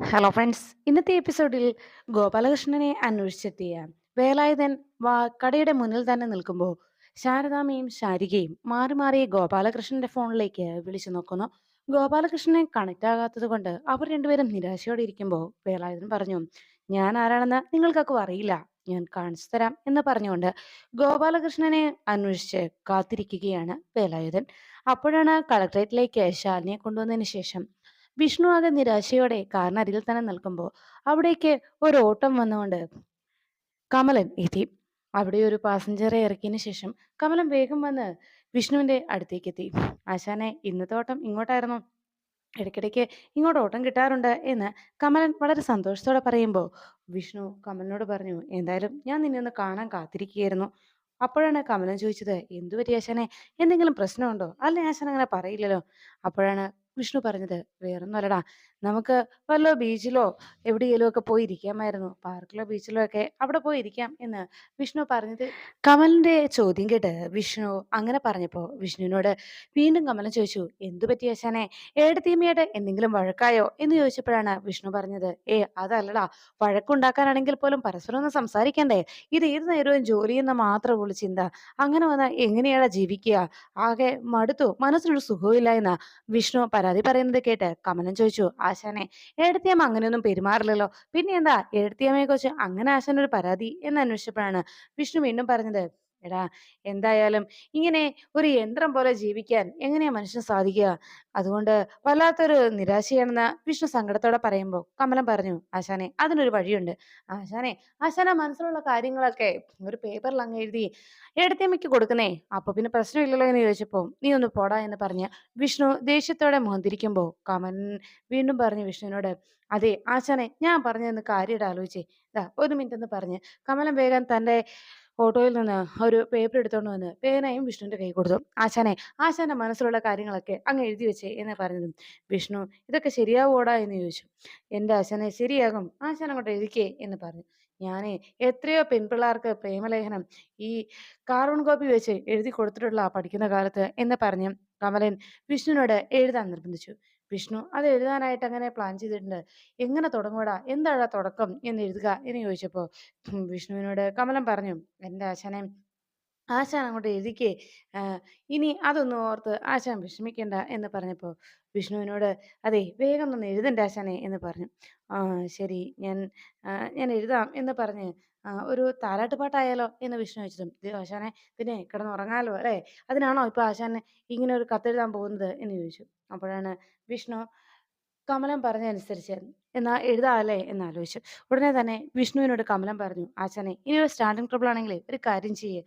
Hello friends ഇന്നത്തെ എപ്പിസോഡിൽ ഗോപാലകൃഷ്ണനെ അന്വേഷിച്ചെത്തിയ വേലായുധൻ കടയുടെ മുന്നിൽ തന്നെ നിൽക്കുമ്പോൾ ശാരദാമയും ശാരികയും മാറി മാറി ഗോപാലകൃഷ്ണന്റെ ഫോണിലേക്ക് വിളിച്ചു നോക്കുന്നു. ഗോപാലകൃഷ്ണനെ കണക്ട് ആകാത്തത് കൊണ്ട് അവർ രണ്ടുപേരും നിരാശയോടെ ഇരിക്കുമ്പോൾ വേലായുധൻ പറഞ്ഞു ഞാൻ ആരാണെന്ന് നിങ്ങൾക്കൊക്കെ അറിയില്ല. ഞാൻ കാണിച്ചു തരാം എന്ന് പറഞ്ഞുകൊണ്ട് ഗോപാലകൃഷ്ണനെ അന്വേഷിച്ച് കാത്തിരിക്കുകയാണ് വേലായുധൻ. അപ്പോഴാണ് കളക്ടറേറ്റിലേക്ക് ശാലിനിയെ കൊണ്ടുവന്നതിന് ശേഷം വിഷ്ണു ആകെ നിരാശയോടെ കാറിനരികിൽ തന്നെ നിൽക്കുമ്പോൾ അവിടേക്ക് ഒരു ഓട്ടം വന്നുകൊണ്ട് കമലൻ എത്തി. അവിടെ ഒരു പാസഞ്ചറെ ഇറക്കിയതിന് ശേഷം കമലൻ വേഗം വന്ന് വിഷ്ണുവിന്റെ അടുത്തേക്ക് എത്തി. ആശാനെ ഇന്നത്തെ ഓട്ടം ഇങ്ങോട്ടായിരുന്നു. ഇടയ്ക്കിടയ്ക്ക് ഇങ്ങോട്ട് ഓട്ടം കിട്ടാറുണ്ട് എന്ന് കമലൻ വളരെ സന്തോഷത്തോടെ പറയുമ്പോൾ വിഷ്ണു കമലിനോട് പറഞ്ഞു എന്തായാലും ഞാൻ നിന്നെ ഒന്ന് കാണാൻ കാത്തിരിക്കുകയായിരുന്നു. അപ്പോഴാണ് കമലൻ ചോദിച്ചത് എന്തു പറ്റി ആശാനെ? എന്തെങ്കിലും പ്രശ്നമുണ്ടോ? അല്ല ആശാൻ അങ്ങനെ പറയില്ലല്ലോ അപ്പോഴാണ് വിഷ്ണു പറഞ്ഞത് വേറൊന്നുമല്ലടാ നമുക്ക് വല്ല ബീച്ചിലോ എവിടെയെങ്കിലും ഒക്കെ പോയി ഇരിക്കാമായിരുന്നു പാർക്കിലോ ബീച്ചിലോ ഒക്കെ അവിടെ പോയി ഇരിക്കാം എന്ന് വിഷ്ണു പറഞ്ഞത്. കമലിന്റെ ചോദ്യം കേട്ട് വിഷ്ണു അങ്ങനെ പറഞ്ഞപ്പോ വിഷ്ണുവിനോട് വീണ്ടും കമലൻ ചോദിച്ചു എന്തു പറ്റി ആശാനെ? ഏടത്തീമയുടെ എന്തെങ്കിലും വഴക്കായോ? എന്ന് ചോദിച്ചപ്പോഴാണ് വിഷ്ണു പറഞ്ഞത് ഏ അതല്ലടാ. വഴക്കുണ്ടാക്കാനാണെങ്കിൽ പോലും പരസ്പരം ഒന്ന് സംസാരിക്കണ്ടേ? ഇത് ഏത് നേരവും ജോലി എന്ന മാത്രമുള്ള ചിന്ത. അങ്ങനെ വന്നാൽ എങ്ങനെയാണ് ജീവിക്കുക? ആകെ മടുത്തു. മനസ്സിനൊരു സുഖമില്ല എന്ന് വിഷ്ണു പരാതി പറയുന്നത് കേട്ട് കമലൻ ചോദിച്ചു ആശാനെ എഴുത്തിയമ്മ അങ്ങനെയൊന്നും പെരുമാറില്ലല്ലോ. പിന്നെ എന്താ? എഴുത്തിയമ്മയെ കുറിച്ച് അങ്ങനെ ആശാൻ ഒരു പരാതി എന്ന് അന്വേഷിച്ചപ്പോഴാണ് വിഷ്ണു വീണ്ടും പറഞ്ഞത് എടാ എന്തായാലും ഇങ്ങനെ ഒരു യന്ത്രം പോലെ ജീവിക്കാൻ എങ്ങനെയാ മനുഷ്യന് സാധിക്കുക? അതുകൊണ്ട് വല്ലാത്തൊരു നിരാശയാണെന്ന് വിഷ്ണു സങ്കടത്തോടെ പറയുമ്പോൾ കമലം പറഞ്ഞു ആശാനെ അതിനൊരു വഴിയുണ്ട്. ആശാനെ ആശാന മനസ്സിലുള്ള കാര്യങ്ങളൊക്കെ ഒരു പേപ്പറിൽ അങ്ങ് എഴുതി ഏടത്തിയമ്മയ്ക്ക് കൊടുക്കുന്നേ. അപ്പൊ പിന്നെ പ്രശ്നമില്ലല്ലോ എന്ന് ചോദിച്ചപ്പോ നീ ഒന്ന് പോടാ എന്ന് പറഞ്ഞ് വിഷ്ണു ദേഷ്യത്തോടെ മുഖം തിരിക്കുമ്പോ കമൻ വീണ്ടും പറഞ്ഞു വിഷ്ണുവിനോട് അതെ ആശാനെ ഞാൻ പറഞ്ഞതെന്ന് കാര്യമായിട്ട് ആലോചിച്ചേ. ഒരു മിനിറ്റ് എന്ന് പറഞ്ഞ്. കമലം വേഗം തന്റെ ഓട്ടോയിൽ നിന്ന് ഒരു പേപ്പർ എടുത്തുകൊണ്ട് വന്ന് പേനയും വിഷ്ണുവിന്റെ കൈ കൊടുത്തു. ആശാനെ ആശാന്റെ മനസ്സിലുള്ള കാര്യങ്ങളൊക്കെ അങ്ങ് എഴുതി വെച്ചേ എന്ന് പറഞ്ഞതും. വിഷ്ണു ഇതൊക്കെ ശരിയാവോടാ എന്ന് ചോദിച്ചു. എന്റെ ആശാനെ ശരിയാകും. ആശാൻ അങ്ങോട്ട് എഴുതിക്കേ എന്ന് പറഞ്ഞു. ഞാൻ എത്രയോ പെൺപിള്ളേർക്ക് പ്രേമലേഖനം ഈ കാർബൺ കോപ്പി വെച്ച് എഴുതി കൊടുത്തിട്ടുള്ള പഠിക്കുന്ന കാലത്ത് എന്ന് പറഞ്ഞ് കമലൻ വിഷ്ണുവിനോട് എഴുതാൻ നിർബന്ധിച്ചു. വിഷ്ണു അത് എഴുതാനായിട്ട് അങ്ങനെ പ്ലാൻ ചെയ്തിട്ടുണ്ട്? എങ്ങനെ തുടങ്ങൂടാ എന്താടാ തുടക്കം? എന്ന് എഴുതുക എന്ന് ചോദിച്ചപ്പോ വിഷ്ണുവിനോട് കമലം പറഞ്ഞു എന്റെ ആശാനെ ആശാൻ അങ്ങോട്ട് എഴുതിക്കേ. ഇനി അതൊന്നും ഓർത്ത് ആശാൻ വിഷമിക്കണ്ട എന്ന് പറഞ്ഞപ്പോൾ വിഷ്ണുവിനോട് അതെ വേഗം ഒന്ന് എഴുതണ്ട ആശാനെ എന്ന് പറഞ്ഞു. ആ ശരി ഞാൻ ഞാൻ എഴുതാം എന്ന് പറഞ്ഞ് ഒരു താരാട്ടുപാട്ടായാലോ എന്ന് വിഷ്ണു ഇത് ആശാനെ പിന്നെ കിടന്നുറങ്ങാലോ അല്ലേ? അതിനാണോ ഇപ്പൊ ആശാനെ ഇങ്ങനെ ഒരു കത്തെഴുതാൻ പോകുന്നത്? എന്ന് ചോദിച്ചു. അപ്പോഴാണ് വിഷ്ണു കമലം പറഞ്ഞതനുസരിച്ച് എന്നാ എഴുതാല്ലേ എന്ന് ആലോചിച്ചു ഉടനെ തന്നെ വിഷ്ണുവിനോട് കമലം പറഞ്ഞു ആശാനെ ഇനി ഒരു സ്റ്റാൻഡിങ് ട്രബിൾ ആണെങ്കിൽ ഒരു കാര്യം ചെയ്യേ.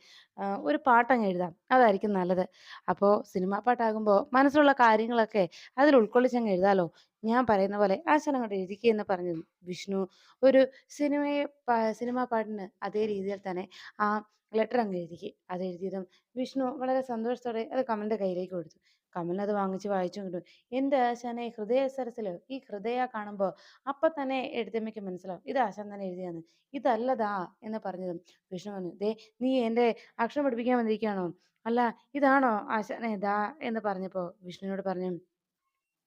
ഒരു പാട്ടങ്ങ് എഴുതാം. അതായിരിക്കും നല്ലത്. അപ്പോൾ സിനിമാ പാട്ടാകുമ്പോൾ മനസ്സിലുള്ള കാര്യങ്ങളൊക്കെ അതിൽ ഉൾക്കൊള്ളിച്ചങ്ങ് എഴുതാലോ. ഞാൻ പറയുന്ന പോലെ ആശാൻ അങ്ങോട്ട് എഴുതിക്കുക എന്ന് പറഞ്ഞു വിഷ്ണു ഒരു സിനിമയെ സിനിമാ പാട്ടിന് അതേ രീതിയിൽ തന്നെ ആ ലെറ്റർ അങ്ങ് എഴുതിക്കുക അത് എഴുതിയതും വിഷ്ണു വളരെ സന്തോഷത്തോടെ അത് കമലിന്റെ കയ്യിലേക്ക് കൊടുത്തു. കമൽ അത് വാങ്ങിച്ച് വായിച്ചു കിട്ടും എന്ത് ആശാനെ ഹൃദയ സരസിൽ ഈ ഹൃദയ കാണുമ്പോൾ അപ്പൊ തന്നെ എഴുത്തമ്മയ്ക്ക് മനസ്സിലാവും ഇത് ആശാൻ തന്നെ എഴുതിയാണ് ഇതല്ലതാ എന്ന് പറഞ്ഞതും വിഷ്ണു പറഞ്ഞു ദേ നീ എന്റെ അക്ഷരം പഠിപ്പിക്കാൻ വന്നിരിക്കുകയാണോ? അല്ല ഇതാണോ ആശാനെ ദാ എന്ന് പറഞ്ഞപ്പോൾ വിഷ്ണുവിനോട് പറഞ്ഞു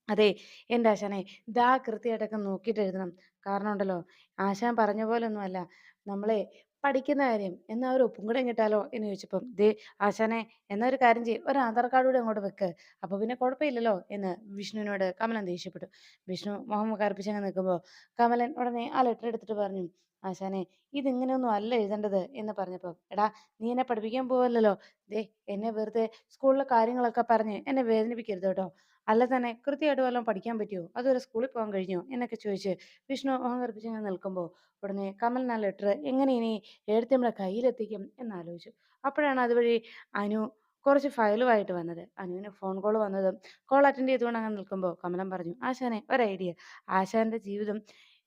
അതെ എന്റെ ആശാനെ ദാ കൃത്യമായിട്ടൊക്കെ നോക്കിയിട്ട് എഴുതണം. കാരണം ഉണ്ടല്ലോ ആശാൻ പറഞ്ഞ പോലെ ഒന്നുമല്ല നമ്മളെ പഠിക്കുന്ന കാര്യം എന്നാ ഒരു ഒപ്പും കൂടെ കിട്ടാലോ എന്ന് ചോദിച്ചപ്പം ദേ ആശാനെ എന്നാ ഒരു കാര്യം ചെയ്യ്. ഒരു ആധാർ കാർഡ് കൂടെ അങ്ങോട്ട് വെക്ക്. അപ്പൊ പിന്നെ കുഴപ്പമില്ലല്ലോ എന്ന് വിഷ്ണുവിനോട് കമലൻ ദേഷ്യപ്പെട്ടു. വിഷ്ണു മുഖം കറുപ്പിച്ചങ്ങ് നിൽക്കുമ്പോൾ കമലൻ ഉടനെ ആ ലെറ്റർ എടുത്തിട്ട് പറഞ്ഞു ആശാനെ ഇതിങ്ങനെയൊന്നും അല്ല എഴുതേണ്ടത് എന്ന് പറഞ്ഞപ്പോ എടാ നീ എന്നെ പഠിപ്പിക്കാൻ പോവല്ലോ ദേ എന്നെ വെറുതെ സ്കൂളിലെ കാര്യങ്ങളൊക്കെ പറഞ്ഞ് എന്നെ വേദനിപ്പിക്കരുത് കേട്ടോ. അല്ല തന്നെ കൃത്യമായിട്ട് വല്ലതും പഠിക്കാൻ പറ്റുമോ അതുവരെ സ്കൂളിൽ പോകാൻ കഴിഞ്ഞോ? എന്നൊക്കെ ചോദിച്ച് വിഷ്ണു അഹങ്കരിപ്പിച്ച് ഇങ്ങനെ നിൽക്കുമ്പോൾ ഉടനെ കമൽ ആ ലെറ്റർ എങ്ങനെ ഇനി എടുത്ത് നമ്മുടെ കയ്യിലെത്തിക്കും എന്നാലോചിച്ചു. അപ്പോഴാണ് അതുവഴി അനു കുറച്ച് ഫയലുമായിട്ട് വന്നത്. അനുവിന് ഫോൺ കോൾ വന്നതും കോൾ അറ്റൻഡ് ചെയ്തുകൊണ്ട് അങ്ങനെ നിൽക്കുമ്പോൾ കമലം പറഞ്ഞു ആശാനെ ഒരു ഐഡിയ ആശാന്റെ ജീവിതം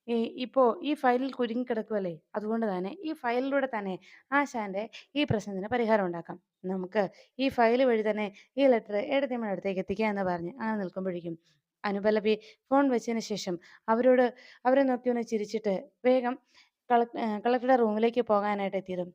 ഈ ഇപ്പോ ഈ ഫയലിൽ കുരുങ്ങിക്കിടക്കുമല്ലേ അതുകൊണ്ട് തന്നെ ഈ ഫയലിലൂടെ തന്നെ ആശാന്റെ ഈ പ്രശ്നത്തിന് പരിഹാരം ഉണ്ടാക്കാം. നമുക്ക് ഈ ഫയൽ വഴി തന്നെ ഈ ലെറ്റർ ഏടത്തിയമ്മയുടെ അടുത്തേക്ക് എത്തിക്കുക എന്ന് പറഞ്ഞ് അങ്ങനെ നിൽക്കുമ്പോഴേക്കും അനുപല്ലവി ഫോൺ വെച്ചതിന് ശേഷം അവരോട് അവരെ നോക്കി ഒന്ന് ചിരിച്ചിട്ട് വേഗം കളക് കളക്ടറുടെ റൂമിലേക്ക് പോകാനായിട്ട് എത്തിയതും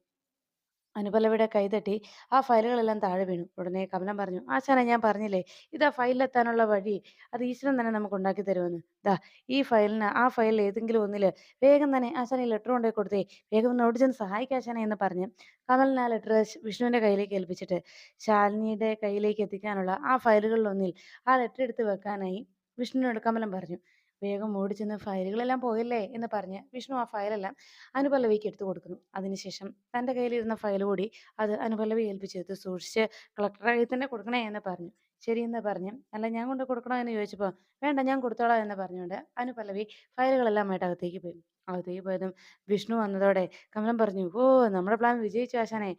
അനുപല്ലവിയുടെ കൈതട്ടി ആ ഫയലുകളെല്ലാം താഴെ വീണു. ഉടനെ കമലം പറഞ്ഞു, "ആശാനെ ഞാൻ പറഞ്ഞില്ലേ, ഇതാ ഫയലിലെത്താനുള്ള വഴി. അത് ഈശ്വരൻ തന്നെ നമുക്ക് ഉണ്ടാക്കി തരുമെന്ന്. ദാ ഈ ഫയലിന് ആ ഫയലിൽ ഏതെങ്കിലും ഒന്നിൽ വേഗം തന്നെ ആശാന ഈ ലെറ്റർ കൊണ്ടുപോയി കൊടുത്തേ. വേഗം ഒന്ന് ഓടിച്ചെന്ന് ചെന്ന് സഹായിക്ക് ആശാനെ" എന്ന് പറഞ്ഞ് കമലിന് ആ ലെറ്റർ വിഷ്ണുവിന്റെ കയ്യിലേക്ക് ഏൽപ്പിച്ചിട്ട് ശാലിനിയുടെ കയ്യിലേക്ക് എത്തിക്കാനുള്ള ആ ഫയലുകളിലൊന്നിൽ ആ ലെറ്റർ എടുത്ത് വെക്കാനായി വിഷ്ണുവിനോട് കമലം പറഞ്ഞു. വേഗം ഓടിച്ചെന്ന് ഫയലുകളെല്ലാം പോയല്ലേ എന്ന് പറഞ്ഞ് വിഷ്ണു ആ ഫയലെല്ലാം അനുപല്ലവിക്ക് എടുത്തു കൊടുക്കുന്നു. അതിനുശേഷം തന്റെ കയ്യിലിരുന്ന ഫയൽ കൂടി അത് അനുപല്ലവി ഏൽപ്പിച്ചെടുത്ത് "ഇത് സൂക്ഷിച്ച് കളക്ടറെ കയ്യിൽ തന്നെ കൊടുക്കണേ" എന്ന് പറഞ്ഞു. ശരി എന്ന് പറഞ്ഞ് "അല്ല ഞാൻ കൊണ്ട് കൊടുക്കണോ?" എന്ന് ചോദിച്ചപ്പോൾ "വേണ്ട ഞാൻ കൊടുത്തോളാം" എന്ന് പറഞ്ഞുകൊണ്ട് അനുപല്ലവി ഫയലുകളെല്ലാമായിട്ട് അകത്തേക്ക് പോയി. പോയതും വിഷ്ണു വന്നതോടെ കമലം പറഞ്ഞു "ഓ നമ്മുടെ പ്ലാൻ വിജയിച്ചു ആശാനെ.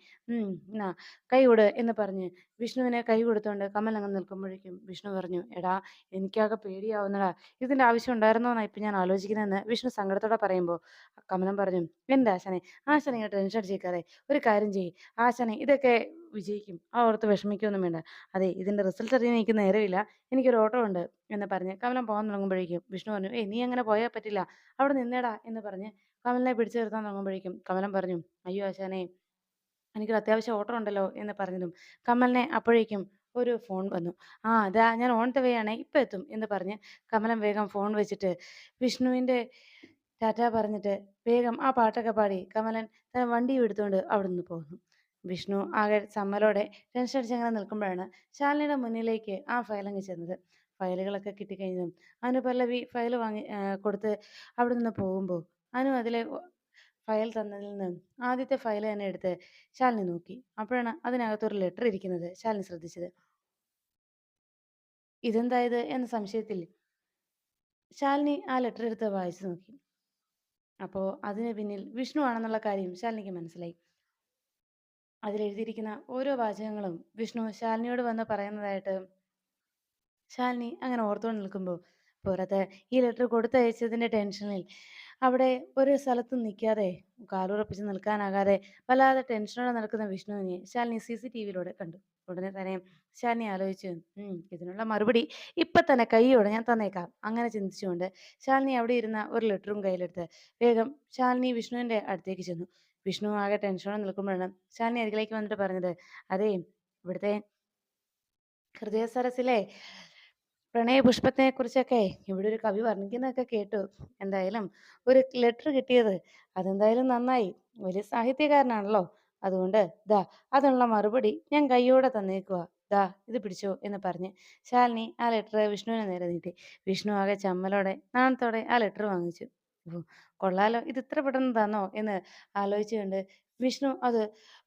എന്നാ കൈ കൊട്" എന്ന് പറഞ്ഞ് വിഷ്ണുവിനെ കൈ കൊടുത്തുകൊണ്ട് കമൽ അങ്ങ് നിൽക്കുമ്പോഴേക്കും വിഷ്ണു പറഞ്ഞു "എടാ എനിക്കാകെ പേടിയാവുന്നടാ ഇതിന്റെ ആവശ്യം ഉണ്ടായിരുന്നോന്നാ ഇപ്പൊ ഞാൻ ആലോചിക്കുന്നതെന്ന്" വിഷ്ണു സങ്കടത്തോടെ പറയുമ്പോ കമലം പറഞ്ഞു എന്റെ ആശാനെ ആശാനെ ഇങ്ങനെ ടെൻഷൻ അടിച്ചേക്കാതെ. ഒരു കാര്യം ചെയ്യ് ആശാനെ ഇതൊക്കെ വിജയിക്കും. ആ ഓർത്ത് വിഷമിക്കൊന്നും വേണ്ട. അതെ ഇതിന്റെ റിസൾട്ട് അറിയാൻ എനിക്ക് നേരമില്ല. എനിക്കൊരു ഓട്ടോ ഉണ്ട്" എന്ന് പറഞ്ഞ് കമലം പോകാൻ തുടങ്ങുമ്പോഴേക്കും വിഷ്ണു പറഞ്ഞു "ഏയ് നീ അങ്ങനെ പോയാൽ പറ്റില്ല. അവിടെ നിന്നേടാ" എന്ന് പറഞ്ഞ് കമലിനെ പിടിച്ചു നിർത്താൻ തുടങ്ങുമ്പോഴേക്കും കമലം പറഞ്ഞു "അയ്യോ ആശാനെ എനിക്കൊരു അത്യാവശ്യം ഓട്ടം ഉണ്ടല്ലോ" എന്ന് പറഞ്ഞതും കമലിനെ അപ്പോഴേക്കും ഒരു ഫോൺ വന്നു. "ആ അതാ ഞാൻ ഓൺ ദ വേ ആണ് ഇപ്പൊ എത്തും" എന്ന് പറഞ്ഞ് കമലം വേഗം ഫോൺ വെച്ചിട്ട് വിഷ്ണുവിന്റെ ടാറ്റ പറഞ്ഞിട്ട് വേഗം ആ പാട്ടൊക്കെ പാടി കമലൻ വണ്ടി വണ്ടിയും എടുത്തുകൊണ്ട് അവിടുന്ന് പോകുന്നു. വിഷ്ണു ആകെ ചമ്മലോടെ ടെൻഷൻ അടിച്ചങ്ങനെ നിൽക്കുമ്പോഴാണ് ശാലിനിയുടെ മുന്നിലേക്ക് ആ ഫയൽ അങ്ങ് ചെന്നത്. ഫയലുകളൊക്കെ കിട്ടിക്കഴിഞ്ഞതും അനു പല്ലവി ഫയൽ വാങ്ങി കൊടുത്ത് അവിടെ നിന്ന് പോകുമ്പോൾ അനു അതിലെ ഫയൽ തന്നതിൽ നിന്ന് ആദ്യത്തെ ഫയൽ തന്നെ എടുത്ത് ശാലിനി നോക്കി. അപ്പോഴാണ് അതിനകത്തൊരു ലെറ്റർ ഇരിക്കുന്നത് ശാലിനി ശ്രദ്ധിച്ചത്. ഇതെന്തായത് എന്ന സംശയത്തിൽ ശാലിനി ആ ലെറ്റർ എടുത്ത് വായിച്ചു നോക്കി. അപ്പോൾ അതിന് പിന്നിൽ വിഷ്ണു ആണെന്നുള്ള കാര്യം ശാലിനിക്ക് മനസ്സിലായി. അതിലെഴുതിയിരിക്കുന്ന ഓരോ വാചകങ്ങളും വിഷ്ണു ശാലിനിയോട് വന്ന് പറയുന്നതായിട്ട് ശാലിനി അങ്ങനെ ഓർത്തുകൊണ്ട് നിൽക്കുമ്പോൾ പുറത്ത് ഈ ലെറ്റർ കൊടുത്തയച്ചതിന്റെ ടെൻഷനിൽ അവിടെ ഒരു സ്ഥലത്തും നിൽക്കാതെ കാലുറപ്പിച്ച് നിൽക്കാനാകാതെ വല്ലാതെ ടെൻഷനോടെ നടക്കുന്ന വിഷ്ണുവിനെ ശാലിനി സി സി ടി വിയിലൂടെ കണ്ടു. ഉടനെ തന്നെ ശാലിനി ആലോചിച്ചു ഇതിനുള്ള മറുപടി ഇപ്പൊ തന്നെ കൈയോടെ ഞാൻ തന്നേക്കാം" അങ്ങനെ ചിന്തിച്ചുകൊണ്ട് ശാലിനി അവിടെ ഇരുന്ന ഒരു ലെറ്ററും കയ്യിലെടുത്ത് വേഗം ശാലിനി വിഷ്ണുവിന്റെ അടുത്തേക്ക് ചെന്നു. വിഷ്ണു ആകെ ടെൻഷനോടെ നിൽക്കുമ്പോഴാണ് ശാലിനി അരികിലേക്ക് വന്നിട്ട് പറഞ്ഞത് "അതേ ഇവിടുത്തെ ഹൃദയ സരസിലെ പ്രണയ പുഷ്പത്തിനെ കുറിച്ചൊക്കെ ഇവിടെ ഒരു കവി വർണിക്കുന്നതൊക്കെ കേട്ടു. എന്തായാലും ഒരു ലെറ്റർ കിട്ടിയത് അതെന്തായാലും നന്നായി. വലിയ സാഹിത്യകാരനാണല്ലോ. അതുകൊണ്ട് ദാ അതിനുള്ള മറുപടി ഞാൻ കൈയോടെ തന്നേക്കുക ദാ ഇത് പിടിച്ചോ" എന്ന് പറഞ്ഞ് ശാലിനി ആ ലെറ്റർ വിഷ്ണുവിന് നേരെ നീട്ടി. വിഷ്ണു ആകെ ചമ്മലോടെ നാണത്തോടെ ആ ലെറ്റർ വാങ്ങിച്ചു. "ഓ കൊള്ളാലോ ഇത് ഇത്ര പെട്ടെന്ന് തന്നോ" എന്ന് ആലോചിച്ചുകൊണ്ട് വിഷ്ണു അത്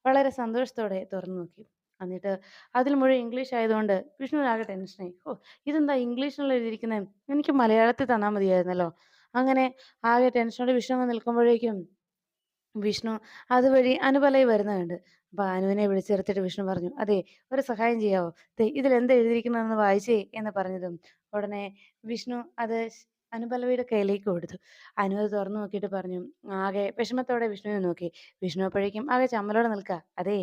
വളരെ സന്തോഷത്തോടെ തുറന്നു നോക്കി. എന്നിട്ട് അതിൽ മുഴുവൻ ഇംഗ്ലീഷ് ആയതുകൊണ്ട് വിഷ്ണുവിനാകെ ടെൻഷനായി. "ഓ ഇതെന്താ ഇംഗ്ലീഷിൽ എഴുതിയിരിക്കുന്നത് എനിക്ക് മലയാളത്തിൽ തന്നാൽ മതിയായിരുന്നല്ലോ." അങ്ങനെ ആകെ ടെൻഷനോടെ വിഷ്ണു അങ്ങ് നിൽക്കുമ്പോഴേക്കും വിഷ്ണു അതുവഴി അനുബലയിൽ വരുന്നത് കണ്ട്. അപ്പൊ അനുവിനെ വിളിച്ചെടുത്തിട്ട് വിഷ്ണു പറഞ്ഞു അതെ ഒരു സഹായം ചെയ്യാവോ? ഇതിൽ എന്താ എഴുതിയിരിക്കുന്നതെന്ന് വായിച്ചേ" എന്ന് പറഞ്ഞതും ഉടനെ വിഷ്ണു അത് അനുപല്ലവിയുടെ കയ്യിലേക്ക് കൊടുത്തു. അനു അത് തുറന്നു നോക്കിയിട്ട് പറഞ്ഞു ആകെ വിഷമത്തോടെ വിഷ്ണുവിനെ നോക്കി. വിഷ്ണു അപ്പോഴേക്കും ആകെ ചമ്മലോടെ നിൽക്കാ. "അതേ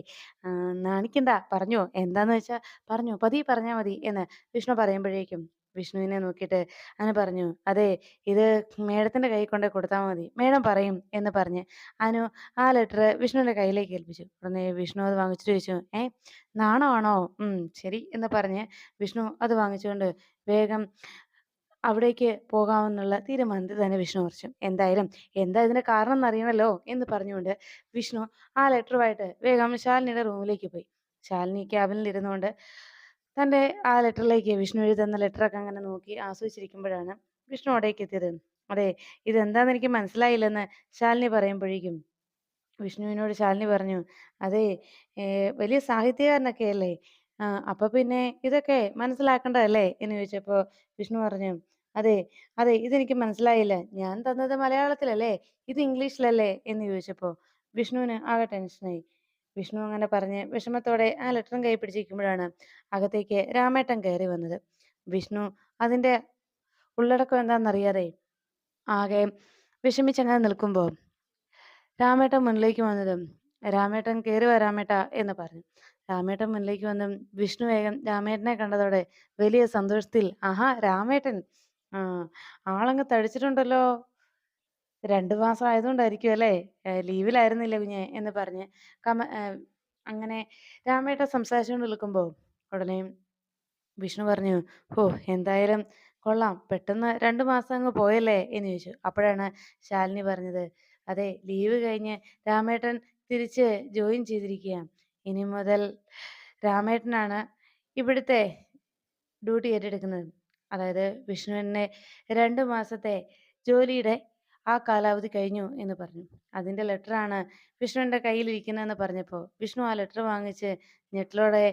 നാണിക്കണ്ട പറഞ്ഞോ എന്താന്ന് വെച്ചാ പറഞ്ഞോ പതി പറഞ്ഞാ മതി" എന്ന് വിഷ്ണു പറയുമ്പോഴേക്കും വിഷ്ണുവിനെ നോക്കിയിട്ട് അനു പറഞ്ഞു അതെ ഇത് മേഡത്തിന്റെ കയ്യിൽ കൊണ്ട് കൊടുത്താൽ മതി. മേഡം പറയും" എന്ന് പറഞ്ഞ് അനു ആ ലെറ്റർ വിഷ്ണുവിന്റെ കയ്യിലേക്ക് ഏൽപ്പിച്ചു. ഉടനെ വിഷ്ണു അത് വാങ്ങിച്ചിട്ട് ചോദിച്ചു "ഏ നാണമാണോ? ശരി" എന്ന് പറഞ്ഞ് വിഷ്ണു അത് വാങ്ങിച്ചുകൊണ്ട് വേഗം അവിടേക്ക് പോകാമെന്നുള്ള തീരുമാനത്തിൽ തന്നെ വിഷ്ണു ഉറച്ചു. എന്തായാലും എന്താ ഇതിന്റെ കാരണം എന്നറിയണല്ലോ എന്ന് പറഞ്ഞുകൊണ്ട് വിഷ്ണു ആ ലെറ്ററുമായിട്ട് വേഗം ശാലിനിയുടെ റൂമിലേക്ക് പോയി. ശാലിനി ക്യാബിനിൽ ഇരുന്നുകൊണ്ട് തന്റെ ആ ലെറ്ററിലേക്ക് വിഷ്ണു എഴുതി തന്ന ലെറ്ററൊക്കെ അങ്ങനെ നോക്കി ആസ്വദിച്ചിരിക്കുമ്പോഴാണ് വിഷ്ണു അവിടേക്ക് എത്തിയത്. അതെ ഇതെന്താന്ന് എനിക്ക് മനസ്സിലായില്ലെന്ന്" ശാലിനി പറയുമ്പോഴേക്കും വിഷ്ണുവിനോട് ശാലിനി പറഞ്ഞു അതെ വലിയ സാഹിത്യകാരനൊക്കെ അല്ലേ അപ്പൊ പിന്നെ ഇതൊക്കെ മനസ്സിലാക്കേണ്ടതല്ലേ" എന്ന് ചോദിച്ചപ്പോൾ വിഷ്ണു പറഞ്ഞു "അതേ അതെ ഇതെനിക്ക് മനസ്സിലായില്ല. ഞാൻ തന്നത് മലയാളത്തിലല്ലേ ഇത് ഇംഗ്ലീഷിലല്ലേ" എന്ന് ചോദിച്ചപ്പോൾ വിഷ്ണുവിന് ആകെ ടെൻഷനായി. വിഷ്ണു അങ്ങനെ പറഞ്ഞ് വിഷമത്തോടെ ആ ലെറ്ററും കൈ പിടിച്ചിരിക്കുമ്പോഴാണ് അകത്തേക്ക് രാമേട്ടൻ കയറി വന്നത്. വിഷ്ണു അതിന്റെ ഉള്ളടക്കം എന്താണെന്നറിയാതെ ആകെ വിഷമിച്ചങ്ങനെ നിൽക്കുമ്പോൾ രാമേട്ടൻ മുന്നിലേക്ക് വന്നതും "രാമേട്ടൻ കയറി വാ രാമേട്ടാ" എന്ന് പറഞ്ഞു. രാമേട്ടൻ മുന്നിലേക്ക് വന്നും വിഷ്ണു വേഗം രാമേട്ടനെ കണ്ടതോടെ വലിയ സന്തോഷത്തിൽ "ആഹാ രാമേട്ടൻ. ആ ആളങ്ങ് തടിച്ചിട്ടുണ്ടല്ലോ. രണ്ടു മാസം ആയതുകൊണ്ടായിരിക്കും അല്ലേ? ലീവിലായിരുന്നില്ലേ കുഞ്ഞേ" എന്ന് പറഞ്ഞ് കമ അങ്ങനെ രാമേട്ടൻ സംസാരിച്ചുകൊണ്ട് നിൽക്കുമ്പോൾ ഉടനെ വിഷ്ണു പറഞ്ഞു ഓ എന്തായാലും കൊള്ളാം. പെട്ടെന്ന് രണ്ട് മാസം അങ്ങ് പോയല്ലേ? എന്ന് ചോദിച്ചു. അപ്പോഴാണ് ശാലിനി പറഞ്ഞത് അതെ ലീവ് കഴിഞ്ഞ് രാമേട്ടൻ തിരിച്ച് ജോയിൻ ചെയ്തിരിക്കുക ഇനി മുതൽ രാമേട്ടനാണ് ഇവിടുത്തെ ഡ്യൂട്ടി ഏറ്റെടുക്കുന്നത്. അതായത് വിഷ്ണുവിനെ രണ്ട് മാസത്തെ ജോലിയുടെ ആ കാലാവധി കഴിഞ്ഞു എന്ന് പറഞ്ഞു. അതിന്റെ ലെറ്ററാണ് വിഷ്ണുവിന്റെ കയ്യിലിരിക്കുന്നതെന്ന് പറഞ്ഞപ്പോൾ വിഷ്ണു ആ ലെറ്റർ വാങ്ങിച്ച് ഞെട്ടലോടെ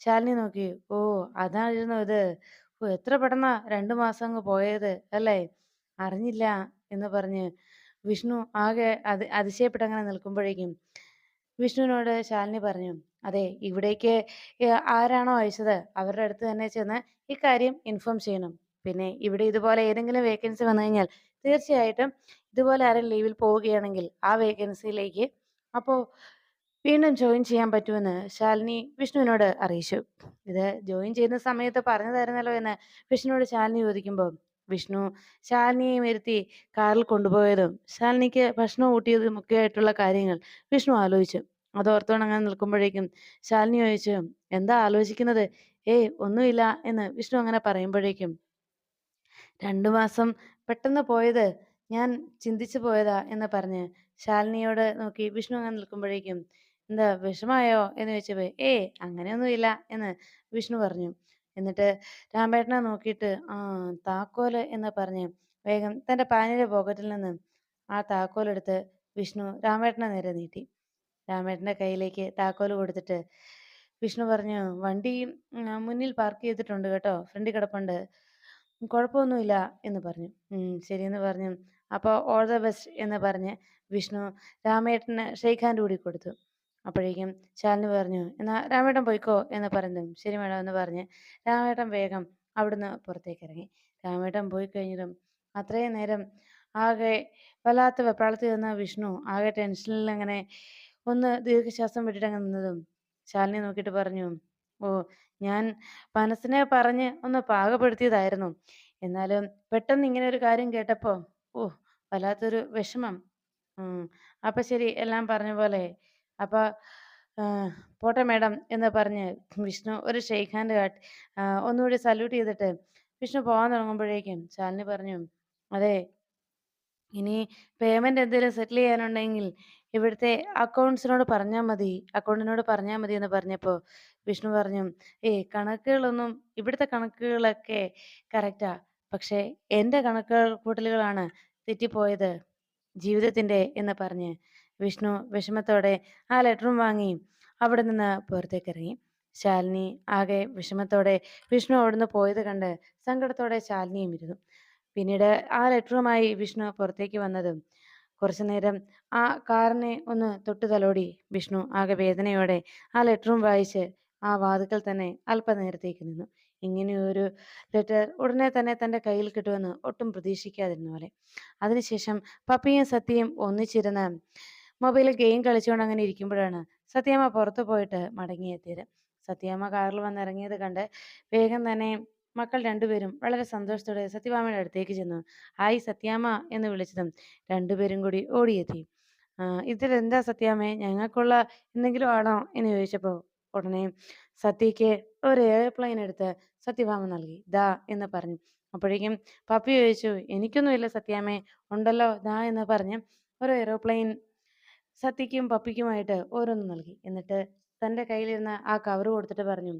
ശാലിനി നോക്കി. ഓ അതായിരുന്നു ഇത്. ഓ എത്ര പെട്ടെന്നാ രണ്ട് മാസം അങ്ങ് പോയത് അല്ലേ? അറിഞ്ഞില്ല എന്ന് പറഞ്ഞ് വിഷ്ണു ആകെ അത് അതിശയപ്പെട്ടങ്ങനെ നിൽക്കുമ്പോഴേക്കും വിഷ്ണുവിനോട് ശാലിനി പറഞ്ഞു അതെ ഇവിടേക്ക് ആരാണോ അയച്ചത് അവരുടെ അടുത്ത് തന്നെ ചെന്ന് ഇക്കാര്യം ഇൻഫോം ചെയ്യണം. പിന്നെ ഇവിടെ ഇതുപോലെ ഏതെങ്കിലും വേക്കൻസി വന്നു കഴിഞ്ഞാൽ തീർച്ചയായിട്ടും ഇതുപോലെ ആരും ലീവിൽ പോവുകയാണെങ്കിൽ ആ വേക്കൻസിയിലേക്ക് അപ്പോൾ വീണ്ടും ജോയിൻ ചെയ്യാൻ പറ്റുമെന്ന് ശാലിനി വിഷ്ണുവിനോട് അറിയിച്ചു. ഇത് ജോയിൻ ചെയ്യുന്ന സമയത്ത് പറഞ്ഞു തരുന്നല്ലോ എന്ന് വിഷ്ണുവിനോട് ശാലിനി ചോദിക്കുമ്പോൾ വിഷ്ണു ശാലിനിയെ ഇരുത്തി കാറിൽ കൊണ്ടുപോയതും ശാലിനിക്ക് ഭക്ഷണം ഊട്ടിയതും ഒക്കെ ആയിട്ടുള്ള കാര്യങ്ങൾ വിഷ്ണു ആലോചിച്ചു. അതോർത്തോണ്ട് അങ്ങനെ നിൽക്കുമ്പോഴേക്കും ശാലിനി ചോദിച്ചു എന്താ ആലോചിക്കുന്നത്? ഏയ് ഒന്നുമില്ല എന്ന് വിഷ്ണു അങ്ങനെ പറയുമ്പോഴേക്കും രണ്ടു മാസം പെട്ടെന്ന് പോയത് ഞാൻ ചിന്തിച്ചു പോയതാ എന്ന് പറഞ്ഞ് ശാലിനിയോട് നോക്കി വിഷ്ണു അങ്ങനെ നിൽക്കുമ്പോഴേക്കും എന്താ വിഷമായോ എന്ന് ചോദിച്ചപ്പോൾ ഏയ് അങ്ങനെയൊന്നുമില്ല എന്ന് വിഷ്ണു പറഞ്ഞു. എന്നിട്ട് രാമേട്ടനെ നോക്കിയിട്ട് ആ താക്കോൽ എന്ന് പറഞ്ഞ് വേഗം തന്റെ പാനിയുടെ പോക്കറ്റിൽ നിന്ന് ആ താക്കോലെടുത്ത് വിഷ്ണു രാമേട്ടനെ നേരെ നീട്ടി. രാമേട്ടന്റെ കയ്യിലേക്ക് താക്കോൽ കൊടുത്തിട്ട് വിഷ്ണു പറഞ്ഞു വണ്ടി മുന്നിൽ പാർക്ക് ചെയ്തിട്ടുണ്ട് കേട്ടോ ഫ്രണ്ടിൽ കിടപ്പുണ്ട്. കുഴപ്പമൊന്നുമില്ല എന്ന് പറഞ്ഞു. ശരിയെന്ന് പറഞ്ഞു. അപ്പോൾ ഓൾ ദ ബെസ്റ്റ് എന്ന് പറഞ്ഞ് വിഷ്ണു രാമേട്ടന് ഷെയ്ഖ് ഹാൻഡ് കൂടി കൊടുത്തു. അപ്പോഴേക്കും ശാലിനി പറഞ്ഞു എന്നാ രാമേട്ടൻ പോയിക്കോ എന്ന് പറഞ്ഞു ശരി മേഡം എന്ന് പറഞ്ഞ് രാമേട്ടൻ വേഗം അവിടുന്ന് പുറത്തേക്ക് ഇറങ്ങി. രാമേട്ടൻ പോയി കഴിഞ്ഞതും അത്രയും നേരം ആകെ വല്ലാത്ത വെപ്രാളത്തിൽ നിന്ന വിഷ്ണു ആകെ ടെൻഷനിൽ അങ്ങനെ ഒന്ന് ദീർഘശ്വാസം വിട്ടിട്ട് അങ്ങ് നിന്നതും ശാലിനി നോക്കിയിട്ട് പറഞ്ഞു ഓ ഞാൻ മനസ്സിനെ പറഞ്ഞ് ഒന്ന് പാകപ്പെടുത്തിയതായിരുന്നു. എന്നാലും പെട്ടെന്ന് ഇങ്ങനെ ഒരു കാര്യം കേട്ടപ്പോ ഓ വല്ലാത്തൊരു വിഷമം. ഉം അപ്പൊ ശരി എല്ലാം പറഞ്ഞ പോലെ. അപ്പൊ പോട്ടെ മേഡം എന്ന് പറഞ്ഞ് വിഷ്ണു ഒരു ഷെയ്ഖ് ഹാൻഡ് കാട്ടി ഒന്നുകൂടി സല്യൂട്ട് ചെയ്തിട്ട് വിഷ്ണു പോകാൻ തുടങ്ങുമ്പോഴേക്കും ശാലിനി പറഞ്ഞു അതെ ഇനി പേയ്മെന്റ് എന്തെങ്കിലും സെറ്റിൽ ചെയ്യാനുണ്ടെങ്കിൽ ഇവിടുത്തെ അക്കൗണ്ട്സിനോട് പറഞ്ഞാൽ മതി അക്കൗണ്ടിനോട് പറഞ്ഞാൽ മതി എന്ന് പറഞ്ഞപ്പോൾ വിഷ്ണു പറഞ്ഞു ഏ കണക്കുകളൊന്നും ഇവിടുത്തെ കണക്കുകളൊക്കെ കറക്റ്റാ പക്ഷേ എന്റെ കണക്കുകൾ കൂട്ടലുകളാണ് തെറ്റിപ്പോയത് ജീവിതത്തിന്റെ എന്ന് പറഞ്ഞ് വിഷ്ണു വിഷമത്തോടെ ആ ലെറ്ററും വാങ്ങി അവിടെ നിന്ന് പുറത്തേക്ക് ഇറങ്ങി. ശാലിനി ആകെ വിഷമത്തോടെ വിഷ്ണു അവിടുന്ന് പോയത് കണ്ട് സങ്കടത്തോടെ ശാലിനിയും ഇരുന്നു. പിന്നീട് ആ ലെറ്ററുമായി വിഷ്ണു പുറത്തേക്ക് വന്നതും കുറച്ചു നേരം ആ കാറിനെ ഒന്ന് തൊട്ടു തലോടി. വിഷ്ണു ആകെ വേദനയോടെ ആ ലെറ്ററും വായിച്ച് ആ വാതുക്കൽ തന്നെ അല്പനേരത്തേക്ക് നിന്നു. ഇങ്ങനെയൊരു ലെറ്റർ ഉടനെ തന്നെ തന്റെ കയ്യിൽ കിട്ടുമെന്ന് ഒട്ടും പ്രതീക്ഷിക്കാതിരുന്ന പോലെ. അതിനുശേഷം പപ്പിയും സത്യയും ഒന്നിച്ചിരുന്ന് മൊബൈലിൽ ഗെയിം കളിച്ചുകൊണ്ട് അങ്ങനെ ഇരിക്കുമ്പോഴാണ് സത്യമ്മ പുറത്തു പോയിട്ട് മടങ്ങിയെത്തിയത് സത്യമ്മ കാറിൽ വന്നിറങ്ങിയത് കണ്ട് വേഗം തന്നെ മക്കൾ രണ്ടുപേരും വളരെ സന്തോഷത്തോടെ സത്യഭാമയുടെ അടുത്തേക്ക് ചെന്നു. ഹായ് സത്യാമ്മ എന്ന് വിളിച്ചതും രണ്ടുപേരും കൂടി ഓടിയെത്തി. ഇതിലെന്താ സത്യാമ്മേ? ഞങ്ങൾക്കുള്ള എന്തെങ്കിലും ആണോ? എന്ന് ചോദിച്ചപ്പോൾ ഉടനെ സത്യക്ക് ഒരു എയർപ്ലെയിൻ എടുത്ത് സത്യഭാമ നൽകി. ദാ എന്ന് പറഞ്ഞു. അപ്പോഴേക്കും പപ്പി ചോദിച്ചു എനിക്കൊന്നുമില്ല സത്യാമ്മേ ഉണ്ടല്ലോ ദാ എന്ന് പറഞ്ഞ് ഒരു എയർപ്ലെയിൻ സത്യക്കും പപ്പിക്കുമായിട്ട് ഓരോന്ന് നൽകി. എന്നിട്ട് തന്റെ കയ്യിലിരുന്ന ആ കവർ കൊടുത്തിട്ട് പറഞ്ഞു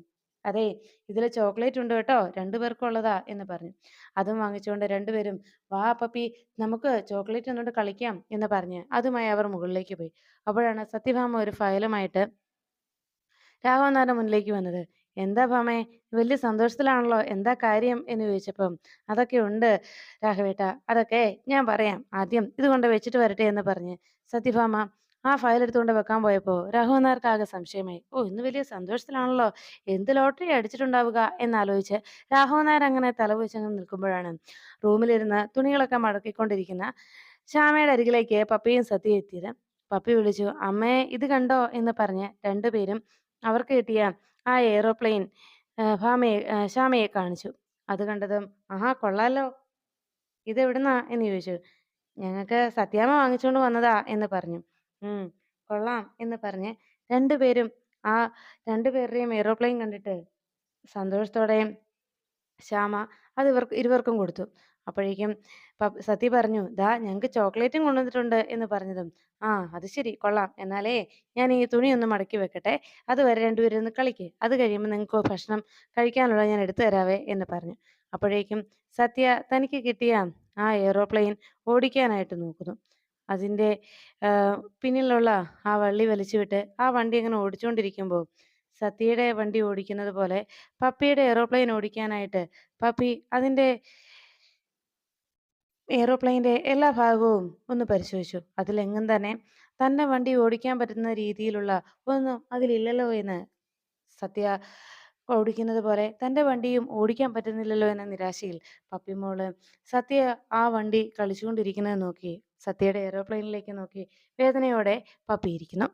അതെ ഇതിൽ ചോക്ലേറ്റ് ഉണ്ട് കേട്ടോ രണ്ടു പേർക്കുള്ളതാ എന്ന് പറഞ്ഞു. അതും വാങ്ങിച്ചുകൊണ്ട് രണ്ടുപേരും വാ പപ്പി നമുക്ക് ചോക്ലേറ്റ് ഒന്നുകൊണ്ട് കളിക്കാം എന്ന് പറഞ്ഞ് അതുമായി അവർ മുകളിലേക്ക് പോയി. അപ്പോഴാണ് സത്യഭാമ ഒരു ഫയലുമായിട്ട് രാഘവൻ മുന്നിലേക്ക് വന്നത്. എന്താ ഭാമേ വലിയ സന്തോഷത്തിലാണല്ലോ എന്താ കാര്യം? എന്ന് ചോദിച്ചപ്പം അതൊക്കെ ഉണ്ട് രാഘവേട്ട അതൊക്കെ ഞാൻ പറയാം ആദ്യം ഇതുകൊണ്ട് വെച്ചിട്ട് വരട്ടെ എന്ന് പറഞ്ഞ് സത്യഭാമ ആ ഫയൽ എടുത്തുകൊണ്ട് വെക്കാൻ പോയപ്പോൾ രഘുനാർക്ക് ആകെ സംശയമായി. ഓ ഇന്ന് വലിയ സന്തോഷത്തിലാണല്ലോ. എന്ത് ലോട്ടറി അടിച്ചിട്ടുണ്ടാവുക? എന്നാലോചിച്ച് രാഘവൻ നായർ അങ്ങനെ തലവെച്ചങ്ങ് നിൽക്കുമ്പോഴാണ് റൂമിലിരുന്ന് തുണികളൊക്കെ മടക്കിക്കൊണ്ടിരിക്കുന്ന ശ്യാമയുടെ അരികിലേക്ക് പപ്പിയും സത്യ എത്തിയത്. പപ്പി വിളിച്ചു അമ്മേ ഇത് കണ്ടോ? എന്ന് പറഞ്ഞ് രണ്ടുപേരും അവർക്ക് കിട്ടിയ ആ എയ്റോപ്ലെയിൻ ഭാമയെ ശ്യാമയെ കാണിച്ചു. അത് കണ്ടതും ആഹാ കൊള്ളാലോ. ഇത് എവിടുന്നാ എന്ന് ചോദിച്ചു. ഞങ്ങൾക്ക് സത്യാമ്മ വാങ്ങിച്ചുകൊണ്ട് വന്നതാ എന്ന് പറഞ്ഞു. ഉം കൊള്ളാം എന്ന് പറഞ്ഞ് രണ്ടുപേരും ആ രണ്ടുപേരുടെയും എയ്റോപ്ലെയിൻ കണ്ടിട്ട് സന്തോഷത്തോടെയും ശ്യാമ അത് ഇവർക്ക് ഇരുവർക്കും കൊടുത്തു. അപ്പോഴേക്കും സത്യ സതി പറഞ്ഞു, "ദാ ഞങ്ങക്ക് ചോക്ലേറ്റും കൊണ്ടുവന്നിട്ടുണ്ട്" എന്ന് പറഞ്ഞതും, "ആ അത് ശരി കൊള്ളാം. എന്നാലേ ഞാൻ ഈ തുണി ഒന്ന് മടക്കി വെക്കട്ടെ. അതുവരെ രണ്ടുപേരും ഇരുന്ന് കളിക്ക്. അത് കഴിയുമ്പോൾ നിങ്ങൾക്ക് ഭക്ഷണം കഴിക്കാനുള്ളത് ഞാൻ എടുത്തു തരാവേ" എന്ന് പറഞ്ഞു. അപ്പോഴേക്കും സത്യ തനിക്ക് കിട്ടിയ ആ എയ്റോപ്ലെയിൻ ഓടിക്കാനായിട്ട് നോക്കുന്നു. അതിന്റെ പിന്നിലുള്ള ആ വള്ളി വലിച്ചുവിട്ട് ആ വണ്ടി അങ്ങനെ ഓടിച്ചുകൊണ്ടിരിക്കുമ്പോൾ സത്യയുടെ വണ്ടി ഓടിക്കുന്നത് പോലെ പപ്പിയുടെ എയ്റോപ്ലെയിൻ ഓടിക്കാനായിട്ട് പപ്പി അതിന്റെ എയ്റോപ്ലെയിന്റെ എല്ലാ ഭാഗവും ഒന്ന് പരിശോധിച്ചു. അതിലെങ്ങും തന്നെ തന്റെ വണ്ടി ഓടിക്കാൻ പറ്റുന്ന രീതിയിലുള്ള ഒന്നും അതിലില്ലല്ലോ എന്ന് സത്യ ഓടിക്കുന്നത് പോലെ തന്റെ വണ്ടിയും ഓടിക്കാൻ പറ്റുന്നില്ലല്ലോ എന്ന നിരാശയിൽ പപ്പി മോൾ സത്യ ആ വണ്ടി കളിച്ചുകൊണ്ടിരിക്കുന്നത് നോക്കി സത്യയുടെ എയ്റോപ്ലെയിനിലേക്ക് നോക്കി വേദനയോടെ പപ്പി ഇരിക്കുന്നു.